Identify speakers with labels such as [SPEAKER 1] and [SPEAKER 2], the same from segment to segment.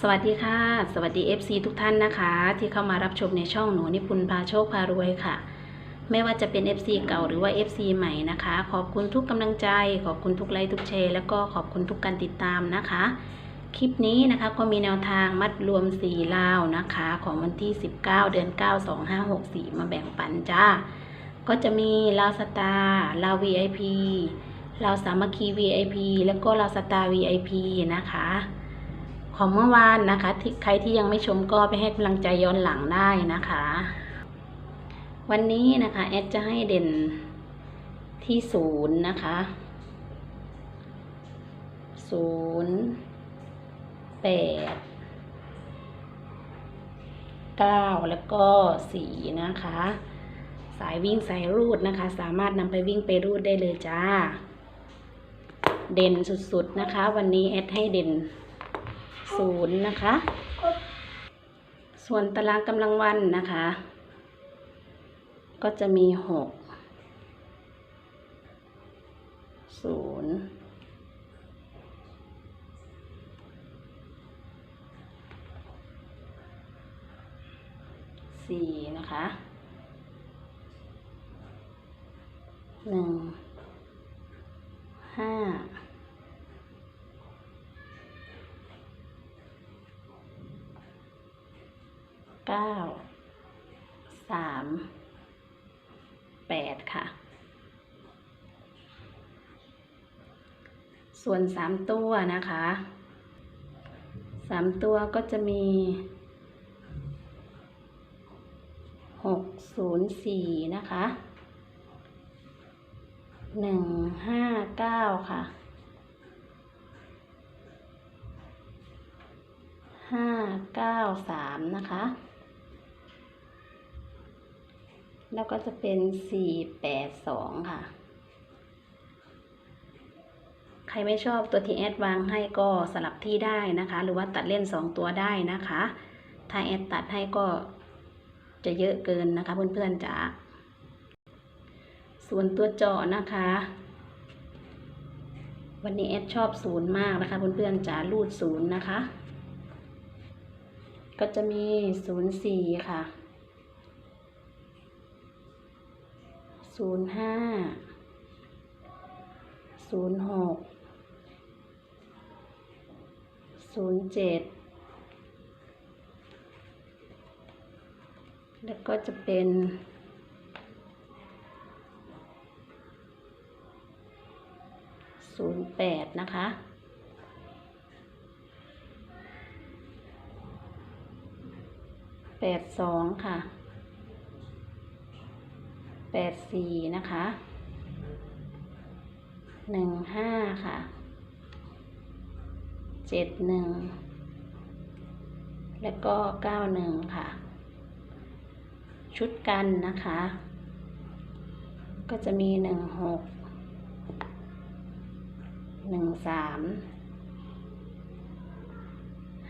[SPEAKER 1] สวัสดีค่ะ สวัสดี FC ทุกท่านนะคะ ที่เข้ามารับชมในช่องหนูนิพุนพาโชคพารวยค่ะ ไม่ว่าจะเป็น FC เก่าหรือว่า FC ใหม่นะคะ ขอบคุณทุกกำลังใจ ขอบคุณทุกไลค์ทุกแชร์แล้วก็ขอบคุณทุกการติดตามนะคะ คลิปนี้นะคะก็มีแนวทางมัดรวม4ลาวนะคะ ของวันที่ 19 เดือน 9 2564 มาแบ่งปันจ้า ก็จะมีลาวสตาร์ลาว VIP ลาวสามัคคี VIP แล้วก็ลาวสตาร์ VIP นะคะ ของเมื่อวานนะคะที่ใครที่ยังไม่ชมก็ไปให้กำลังใจย้อนหลังได้นะคะ วันนี้นะคะแอดจะให้เด่นที่ศูนย์นะคะศูนย์แปดเก้าแล้วก็สี่นะคะ สายวิ่งสายรูดนะคะ สามารถนำไปวิ่งไปรูดได้เลยจ้า เด่นสุดๆนะคะ วันนี้แอดให้เด่น ศูนย์นะคะ ส่วนตารางกำลังวันนะคะ ก็จะมีหกศูนย์สี่นะคะหนึ่งห้า เก้าสามแปดค่ะ ส่วนสามตัวนะคะสามตัวก็จะมีหกศูนย์สี่นะคะหนึ่งห้าเก้าค่ะห้าเก้าสามนะคะ แล้วก็จะเป็นสี่แปดสองค่ะ ใครไม่ชอบตัวที่แอดวางให้ก็สลับที่ได้นะคะ หรือว่าตัดเล่นสองตัวได้นะคะ ถ้าแอดตัดให้ก็จะเยอะเกินนะคะเพื่อนๆจ๋าส่วนตัวเจาะนะคะ วันนี้แอดชอบศูนย์มากนะคะเพื่อนๆจ๋ารูดศูนย์นะคะ ก็จะมีศูนย์สี่ค่ะ ศูนย์ห้าศูนย์หกศูนย์เจ็ดแล้วก็จะเป็นศูนย์แปดนะคะแปดสองค่ะ แปดสี่นะคะหนึ่งห้าค่ะเจ็ดหนึ่งแล้วก็เก้าหนึ่งค่ะ ชุดกันนะคะ ก็จะมีหนึ่งหกหนึ่งสาม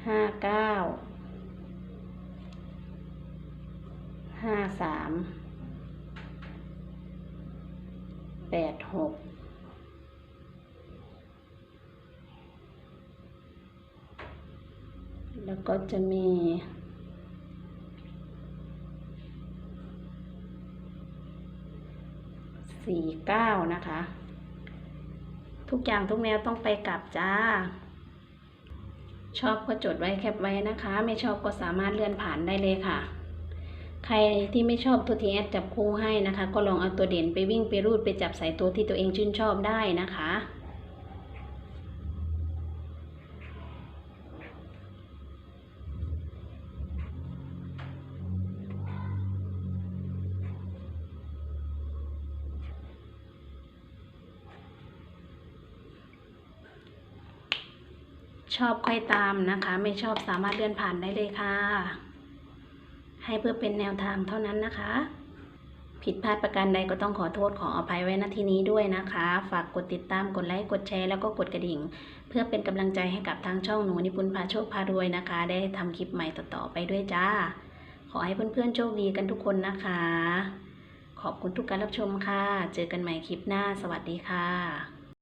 [SPEAKER 1] ห้าเก้าห้าสาม แปดหกแล้วก็จะมีสี่เก้านะคะ ทุกอย่างทุกแนวต้องไปกลับจ้า ชอบก็จดไว้แคปไว้นะคะ ไม่ชอบก็สามารถเลื่อนผ่านได้เลยค่ะ ใครที่ไม่ชอบตัวที่แอดจับคู่ให้นะคะ ก็ลองเอาตัวเด่นไปวิ่งไปรูดไปจับใส่ตัวที่ตัวเองชื่นชอบได้นะคะชอบค่อยตามนะคะ ไม่ชอบสามารถเลื่อนผ่านได้เลยค่ะ ให้เพื่อเป็นแนวทางเท่านั้นนะคะ ผิดพลาดประการใดก็ต้องขอโทษขออภัยไว้ณที่นี้ด้วยนะคะ ฝากกดติดตามกดไลค์กดแชร์แล้วก็กดกระดิ่ง เพื่อเป็นกำลังใจให้กับทางช่องหนูนิพุนพาโชคพารวยนะคะ ได้ทำคลิปใหม่ต่อๆไปด้วยจ้า ขอให้เพื่อนๆโชคดีกันทุกคนนะคะ ขอบคุณทุกการรับชมค่ะ เจอกันใหม่คลิปหน้า สวัสดีค่ะ